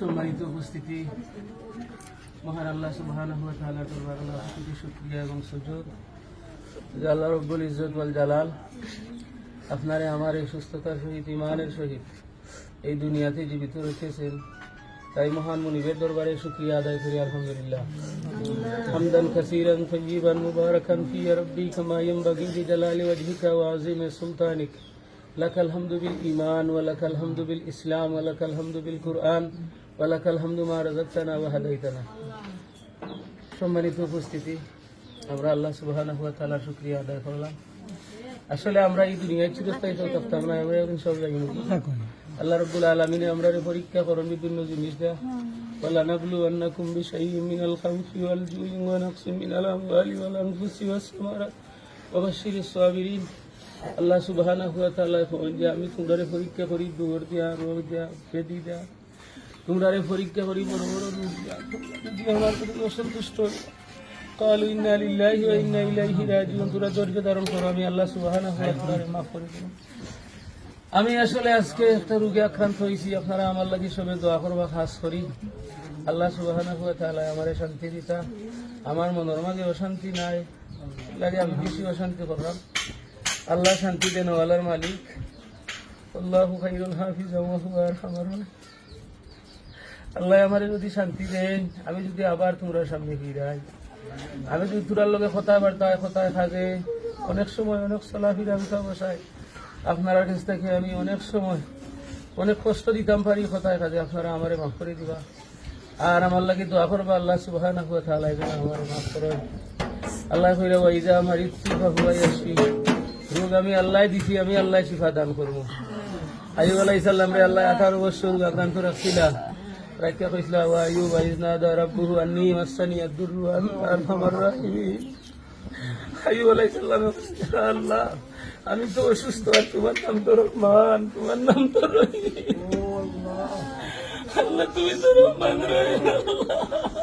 সম্মানিত উপস্থিতি। মহান আল্লাহ সুবাহান আল্লাহ শুক্রিয়া এবং সুযোগ আল্লাহ রব্বুল ইজত ওয়াল জালাল আপনারে, আমার এই সুস্থতার সহিত ইমানের সহিত এই দুনিয়াতে জীবিত রেখেছেন। তাই মহান মনিবের দরবারে শুক্রিয়া আদায় করি, আলহামদুলিল্লাহ। হামদান কাসীরান তাইয়িবান মুবারাকান ফি রাব্বি কামা ইয়ানবাগি লিজালালি ওয়াজহিকা ওয়া আযীমি সুলতানিক। লাকাল হামদু বিল ঈমান ওয়া লাকাল হামদু বিল ইসলাম ওয়া লাকাল হামদু বিল কুরআন। ولك الحمد ما رزقتنا وهديتنا সম্মানিত উপস্থিতি আমরা আল্লাহ সুবহানাহু ওয়া তাআলার শুকরিয়া আদায় করলাম আসলে আমরা এই দুনিয়ায় চিরস্থায়ী তো থাকতাম না আমরা এখন সব জায়গায় মুখী আল্লাহ রব্বুল আলমিনে আমরা রে পরীক্ষা করেন বিভিন্ন জিনিস দেয়া ولنبلونكم بشيء من الخوف والجوع ونقص من الأموال والأنفس والثمرات وبشر الصابرين আল্লাহ সুবহানাহু ওয়া তাআলা করেন যে আমি তোমরা পরীক্ষা করি দৌড় দেয়া রোগ দেয়া বেদি দেয়া তোমরা আরে পরীক্ষা করি বড় বড় যদি অসন্তুষ্ট কালু ইন্না লিল্লাহি ওয়া ইন্না ইলাইহি রাজিউন তোরা ধৈর্য ধারণ করো আমি আল্লাহ সুবহানাহু ওয়া তাআলা মাফ করে দেব। আমি আসলে আজকে একটা রোগে আক্রান্ত হয়েছি আপনারা আমার লাগি সবে দোয়া করবা খাস করি। আল্লাহ সুবহানাহু ওয়া তাআলা আমারে শান্তি দিতা। আমার মনের মাঝে অশান্তি নাই লাগে আমি বেশি অশান্তি করলাম। আল্লাহ শান্তি দেন ওয়ালার মালিক। আল্লাহু খাইরুল হাফিজ ওয়া হুয়া আরহামুর আল্লাহ আমারে যদি শান্তি দেন, আমি যদি আবার তোমরা সামনে ফিরাই। আমি যদি তোরার লগে কথায় বার্তায় কথায় থাকে, অনেক সময় অনেক চলা চলাফিরা উঠা বসাই আপনার কাছ থেকে আমি অনেক সময় অনেক কষ্ট দিতাম পারি কথায় কাজে আপনারা আমারে মাফ করে দিবা। আর আমার লাগে দোয়া করবা, আল্লাহ যেন আমারে মাফ করে আল্লাহ কইরা ওয়াইজা আমার ইচ্ছু হুয়া ইয়াশফি। রোগ আমি আল্লাহ দিছি, আমি আল্লাহ শিফা দান করব। আইব আলাইহিস সালাম রে, আল্লাহ আঠারো বছর আক্রান্ত রাখছিলা। রাখিয়া কইসলা ওয়া আইয়ুব আইজনা দা রাব্বুহু আন্নি মাসানি আদ-দুররু ওয়া আনতা আরহামার রাহিমিন আইয়ুব আলাইহিস সালাম কইসলা, আল্লাহ আমি তো অসুস্থ আর তোমার নাম তো রহমান তোমার নাম তো রহিম আল্লাহ তুমি তো রহমান রহিম আল্লাহ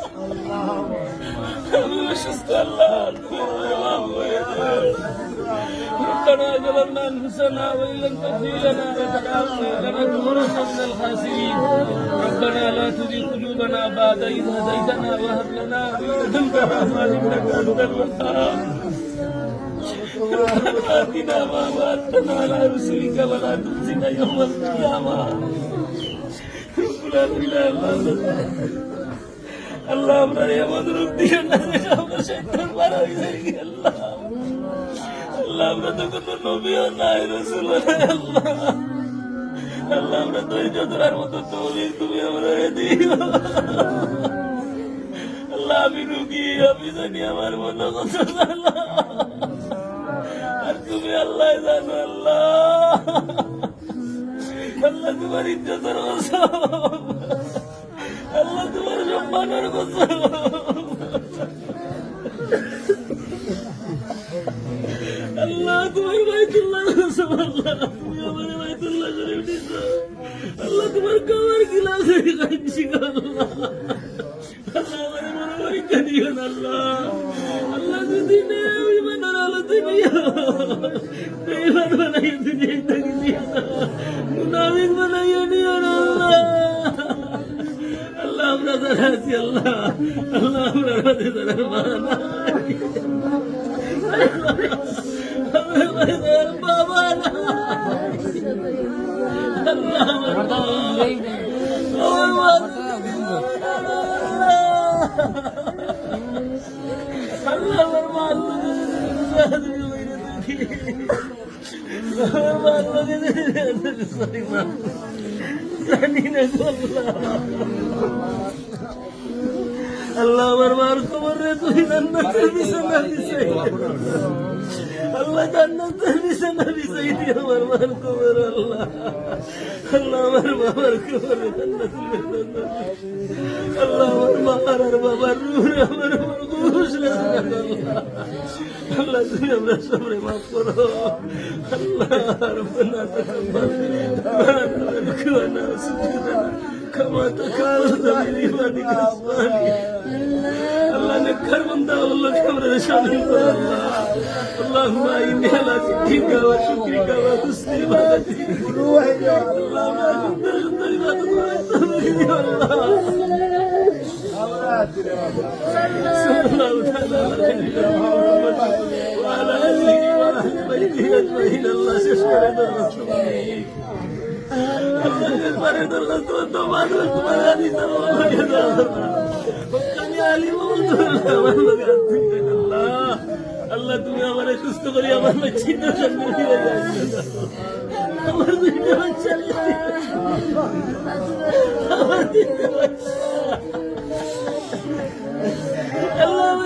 ربنا لا تزغ قلوبنا بعد اذ هديتنا وهب لنا من لدنك رحمه انك انت الوهاب آتنا ما وعدتنا على رسلك ولا تخزنا يوم القيامة رب العالمين আল্লাহ আমরা এমন রূপ দিও না যে আমরা শয়তান যাই, আল্লাহ। আমরা তো কোনো নবীও নাই, রসুল আল্লাহ। আল্লাহ আমরা ধৈর্য ধরার মতো তৌফিক তুমি আমরা দিও আল্লাহ আমি রুগী, আমি জানি আমার মনে কথা। আর তুমি আল্লাহ জানো, আল্লাহ। আল্লাহ তোমার ইজ্জতের কথা। সম্মানের কথা আল্লাহ তোমার বাইতুল্লাহ তুমি আমার বাইতুল্লাহ শরীফ দিছো আল্লাহ তোমার কবর গিলাস কাঁদছি আল্লাহ আল্লাহ মনে বানাইয়া দুনিয়া আল্লাহ আমরা যারা আছি আল্লাহ আল্লাহ আমরা রাতে যারা মানা বাবা না আল্লাহ আমার আমার আল্লাহ আমার মা জানি না আল্লাহ আমার মার খবর রে তুই জান্নাতের বিছানা বিছাই আল্লাহ জান্নাতের বিছানা বিছাই দি আমার মার খবর আল্লাহ আল্লাহ আমার বাবার খবর রে জান্নাতের বিছানা আল্লাহ আমার মার আর বাবার রূহ রে আমার ঘুষ রে আল্লাহ আল্লাহ তুমি আমরা সবরে মাফ করো আল্লাহ রব্বানা তাকাব্বাল ربنا سجدنا كما تكالت من عبادك الصالحين الله نكر من دار الله كبر شامل الله اللهم إني على ذكرك وشكرك وحسن عبادتك اللهم أنت عبادتك দিও আল্লাহ সাল্লাল্লাহু তাআলা আলাইহি ওয়া আলা আলিহি ওয়া সাহবিহি আজমাইন আল্লাহ শেষ করে দাও পরে দরখাস্ত তো মাত্র তোমার আদি সালামাকে আল্লাহ তুমি আমার সুস্থ করি আমার ছিন্ন আমার দুইটা বাচ্চা আল্লাহ আমার আল্লাহ আমার